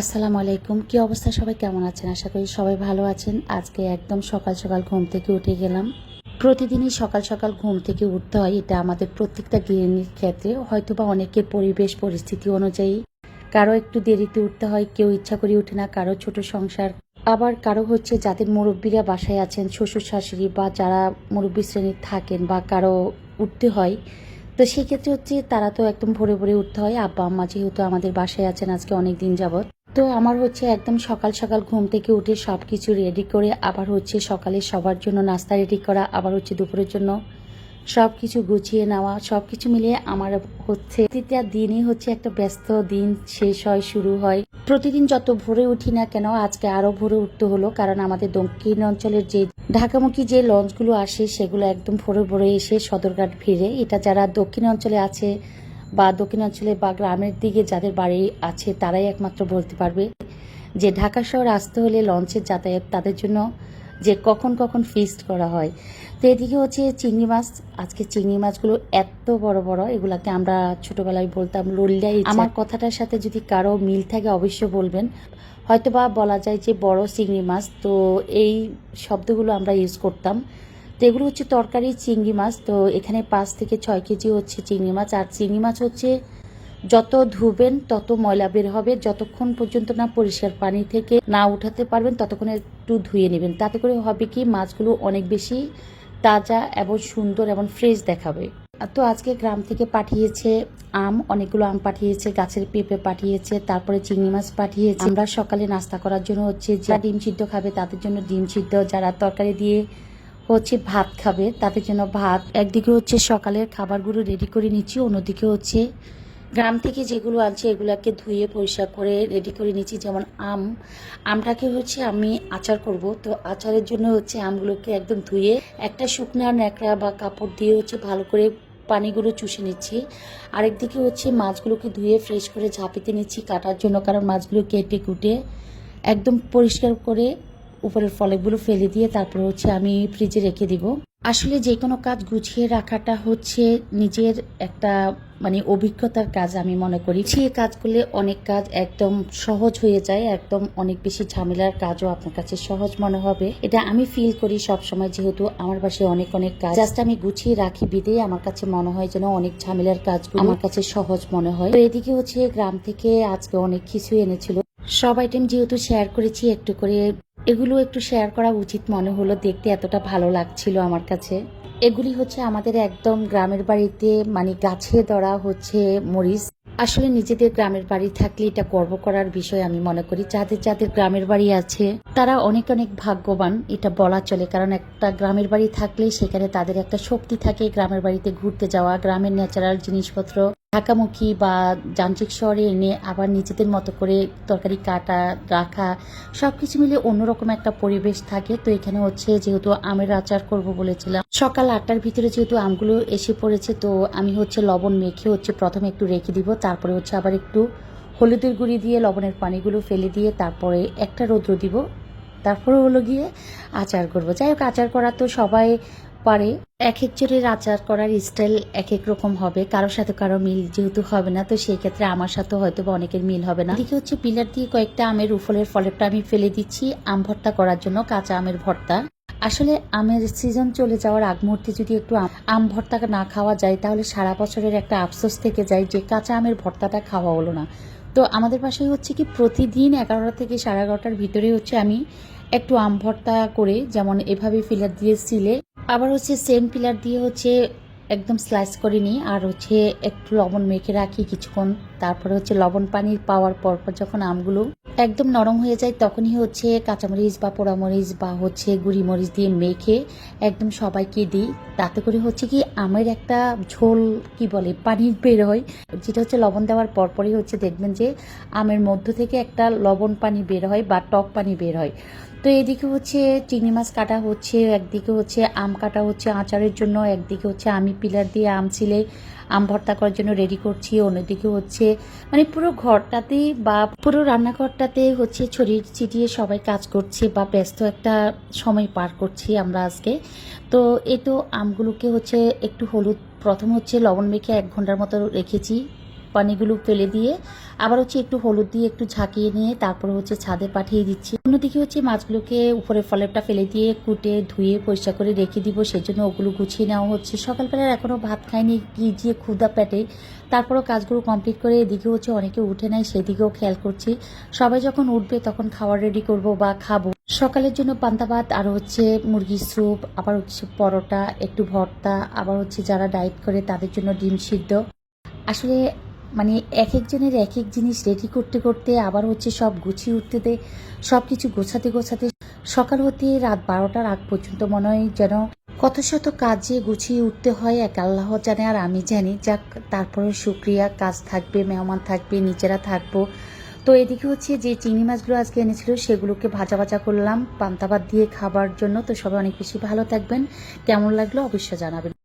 আসসালামু আলাইকুম। কি অবস্থা? সবাই কেমন আছেন? আশা করি সবাই ভালো আছেন। আজকে একদম সকাল সকাল ঘুম থেকে উঠে গেলাম। প্রতিদিনই সকাল সকাল ঘুম থেকে উঠতে হয়। এটা আমাদের প্রত্যেকটা গৃহিণীর ক্ষেত্রে। হয়তোবা অনেকের পরিবেশ, পরিস্থিতি অনুযায়ী কারও একটু দেরিতে উঠতে হয়, কেউ ইচ্ছা করে উঠে না, কারও ছোট সংসার। আবার কারও হচ্ছে যাদের মুরব্বীরা বাসায় আছেন, শ্বশুর, শাশুড়ি বা যারা মুরব্বী শ্রেণির থাকেন বা কারও উঠতে হয়, তো সেক্ষেত্রে হচ্ছে তারা তো একদম ভোরে ভোরে উঠতে হয়। আব্বা, আম্মা যেহেতু আমাদের বাসায় আছেন, আজকে অনেক দিন যাবত তো আমার হচ্ছে একদম সকাল সকাল ঘুম থেকে উঠে সব কিছু রেডি করে আবার হচ্ছে সকালে সবার জন্য নাস্তা রেডি করা, আবার হচ্ছে দুপুরের জন্য সব কিছু গুছিয়ে নেওয়া সব কিছু মিলিয়ে আমার হচ্ছে প্রতিটা দিনই হচ্ছে একটা ব্যস্ত দিন শেষ হয়, শুরু হয়। প্রতিদিন যত ভোরে উঠি না কেন আজকে আরও ভোরে উঠতে হলো, কারণ আমাদের দক্ষিণ অঞ্চলের যে ঢাকামুখী যে লঞ্চগুলো আসে সেগুলো একদম ভোরে ভোরে এসে সদরঘাট ফিরে। এটা যারা দক্ষিণ অঞ্চলে আছে বা দক্ষিণ অঞ্চলে বা গ্রামের দিকে যাদের বাড়ি আছে, তারাই একমাত্র বলতে পারবে যে ঢাকা শহর আসতে হলে লঞ্চের যাতায়াত তাদের জন্য যে কখন কখন ফিস্ট করা হয়। তো এদিকে হচ্ছে চিংড়ি মাছ, আজকে চিংড়ি মাছগুলো এত বড় বড়, এগুলাকে আমরা ছোটবেলায় বলতাম লল্লাই আমার কথাটার সাথে যদি কারও মিল থাকে অবশ্যই বলবেন। হয়তোবা বলা যায় যে বড় চিংড়ি মাছ, তো এই শব্দগুলো আমরা ইউজ করতাম। তো এগুলো হচ্ছে তরকারি চিংড়ি মাছ। তো এখানে পাঁচ থেকে ছয় কেজি হচ্ছে চিংড়ি মাছ। আর চিংড়ি মাছ হচ্ছে যত ধুবেন তত ময়লা বের হবে। যতক্ষণ পর্যন্ত না পরিষ্কার পানি থেকে না উঠাতে পারবেন ততক্ষণ একটু ধুয়ে নেবেন। তাতে করে হবে কি, মাছগুলো অনেক বেশি তাজা এবং সুন্দর এবং ফ্রেশ দেখাবে। তো আজকে গ্রাম থেকে পাঠিয়েছে আম, অনেকগুলো আম পাঠিয়েছে, গাছের পেঁপে পাঠিয়েছে, তারপরে চিংড়ি মাছ পাঠিয়েছে। আমরা সকালে নাস্তা করার জন্য হচ্ছে যারা ডিম সিদ্ধ খাবে তাদের জন্য ডিম সিদ্ধ, যারা তরকারি দিয়ে হচ্ছে ভাত খাবে, তাদের জন্য ভাত। একদিকে হচ্ছে সকালের খাবারগুলো রেডি করে নিচ্ছি, অন্যদিকে হচ্ছে গ্রাম থেকে যেগুলো আছে এগুলাকে ধুয়ে পরিষ্কার করে রেডি করে নিচ্ছি, যেমন আম। আমটাকে হচ্ছে আমি আচার করব। তো আচারের জন্য হচ্ছে আমগুলোকে একদম ধুয়ে একটা শুকনা ন্যাকড়া বা কাপড় দিয়ে হচ্ছে ভালো করে পানিগুলো চুষে নিচ্ছি। আরেকদিকে হচ্ছে মাছগুলোকে ধুয়ে ফ্রেশ করে ঝাঁপিতে নিচ্ছি কাটার জন্য, কারণ মাছগুলো কেটে কুটে একদম পরিষ্কার করে উপরের ফলেগুলো ফেলে দিয়ে তারপর হচ্ছে আমি ফ্রিজে রেখে দিব। আসলে যে কোনো কাজ গুছিয়ে রাখাটা হচ্ছে নিজের একটা মানে অভিজ্ঞতার কাজ আমি মনে করি। গুছিয়ে কাজ করলে অনেক কাজ একদম সহজ হয়ে যায়, একদম অনেক বেশি ঝামেলার কাজও আপনার কাছে সহজ মনে হবে। এটা আমি ফিল করি সব সময় যেহেতু আমার পাশে অনেক অনেক কাজ। জাস্ট আমি গুছিয়ে রাখি বিদেই আমার কাছে মনে হয় যেন অনেক ঝামেলার কাজগুলো আমার কাছে সহজ মনে হয়। তো এদিকে হচ্ছে গ্রাম থেকে আজকে অনেক কিছু এনেছিল। সব আইটেম যেহেতু শেয়ার করেছি, একটু করে এগুলো একটু শেয়ার করা উচিত মনে হলো দেখতে এতটা ভালো লাগছিল আমার কাছে। এগুলি হচ্ছে আমাদের একদম গ্রামের বাড়িতে মানে গাছে ধরা হচ্ছে মরিচ। আসলে নিজেদের গ্রামের বাড়ি থাকলে এটা গর্ব করার বিষয় আমি মনে করি। যাদের যাদের গ্রামের বাড়ি আছে, তারা অনেক অনেক ভাগ্যবান, এটা বলা চলে। কারণ একটা গ্রামের বাড়ি থাকলে সেখানে তাদের একটা শক্তি থাকে, গ্রামের বাড়িতে ঘুরতে যাওয়া, গ্রামের ন্যাচারাল জিনিসপত্র। ঢাকামুখী বা যান্ত্রিক শহরে এনে আবার নিজেদের মতো করে তরকারি কাটা, রাখা সব কিছু মিলে অন্যরকম একটা পরিবেশ থাকে। তো এখানে হচ্ছে যেহেতু আমের আচার করব বলেছিলাম, সকাল আটটার ভিতরে যেহেতু আমগুলো এসে পড়েছে, তো আমি হচ্ছে লবণ মেখে হচ্ছে প্রথমে একটু রেখে দিব, তারপরে হচ্ছে আবার একটু হলুদের গুঁড়ি দিয়ে লবণের পানিগুলো ফেলে দিয়ে তারপরে একটা রৌদ্র দিব। তারপরে হলো গিয়ে আচার করব। যাই হোক, আচার করা তো সবাই পারে এক একজনের আচার করার স্টাইল এক এক রকম হবে। কারোর সাথে কারও মিল যেহেতু হবে না, তো সেই ক্ষেত্রে আমার সাথে হয়তো বা অনেকের মিল হবে না। এদিকে হচ্ছে পিলার দিয়ে কয়েকটা আমের উফলের ফলেরটা আমি ফেলে দিচ্ছি আম ভর্তা করার জন্য, কাঁচা আমের ভর্তা। আসলে আমের সিজন চলে যাওয়ার আগ মুহূর্তে যদি একটু আম ভর্তা না খাওয়া যায়, তাহলে সারা বছরের একটা আফসোস থেকে যায় যে কাঁচা আমের ভর্তাটা খাওয়া হলো না। তো আমাদের পাশে হচ্ছে কি প্রতিদিন এগারোটা থেকে সাড়ে এগারোটার ভিতরে হচ্ছে আমি একটু আম ভর্তা করে, যেমন এভাবে ফিলার দিয়ে সিলে আবার হচ্ছে সেম পিলার দিয়ে হচ্ছে একদম স্লাইস করে নিই, আর হচ্ছে একটু লবণ মেখে রাখি কিছুক্ষণ। তারপরে হচ্ছে লবণ পানির পাওয়ার পর পর যখন আমগুলো একদম নরম হয়ে যায়, তখনই হচ্ছে কাঁচামরিচ বা পোড়ামরিচ বা হচ্ছে গুঁড়ি মরিচ দিয়ে মেখে একদম সবাইকে দিই। তাতে করে হচ্ছে কি আমের একটা ঝোল কি বলে, পানি বের হয়। যেটা হচ্ছে লবণ দেওয়ার পরপরই হচ্ছে দেখবেন যে আমের মধ্য থেকে একটা লবণ পানি বের হয় বা টক পানি বের হয়। তো এদিকে হচ্ছে চিংড়ি মাছ কাটা হচ্ছে, একদিকে হচ্ছে আম কাটা হচ্ছে আচারের জন্য, একদিকে হচ্ছে আমি পিলার দিয়ে আম ছিলে, আম ভর্তা করার জন্য রেডি করছি, অন্যদিকে হচ্ছে মানে পুরো ঘরটাতেই বা পুরো রান্নাঘরটাতে হচ্ছে ছড়িয়ে ছিটিয়ে সবাই কাজ করছে বা ব্যস্ত একটা সময় পার করছি আমরা আজকে। তো এ তো আমগুলোকে হচ্ছে একটু হলুদ, প্রথম হচ্ছে লবণ মেখে এক ঘণ্টার মতো রেখেছি। পানিগুলো ফেলে দিয়ে আবার হচ্ছে একটু হলুদ দিয়ে একটু ঝাঁকিয়ে নিয়ে তারপর হচ্ছে ছাদে পাঠিয়ে দিচ্ছি। অন্যদিকে হচ্ছে মাছগুলোকে উপরে ফলেরটা ফেলে দিয়ে কুটে, ধুয়ে, পরিষ্কার করে রেখে দিব। সেই জন্য ওগুলো গুছিয়ে নেওয়া হচ্ছে। সকালবেলার এখনও ভাত খাইনি গিয়ে ক্ষুদা পেটে। তারপরও কাজগুলো কমপ্লিট করে এদিকে হচ্ছে অনেকে উঠে নেয় সেদিকেও খেয়াল করছি। সবাই যখন উঠবে তখন খাবার রেডি করব বা খাব। সকালের জন্য পান্তা ভাত, আর হচ্ছে মুরগির স্যুপ, আবার হচ্ছে পরোটা, একটু ভর্তা, আবার হচ্ছে যারা ডায়েট করে তাদের জন্য ডিম সিদ্ধ। আসলে মানে এক একজনের এক এক জিনিস রেডি করতে করতে আবার হচ্ছে সব গুছিয়ে উঠতে সব কিছু গোছাতে গোছাতে সকাল হতে রাত বারোটার আগ পর্যন্ত মনে হয় যেন কত শত কাজে গুছিয়ে উঠতে হয় এক আল্লাহ জানে আর আমি জানি। যাক, তারপরে শুক্রিয়া, কাজ থাকবে, মেহমান থাকবে, নিজেরা থাকব। তো এদিকে হচ্ছে যে চিংড়ি মাছগুলো আজকে এনেছিল, সেগুলোকে ভাজা ভাজা করলাম, পান্তা ভাত দিয়ে খাবার জন্য। তো সবাই অনেক বেশি ভালো থাকবেন। কেমন লাগল অবশ্যই জানাবেন।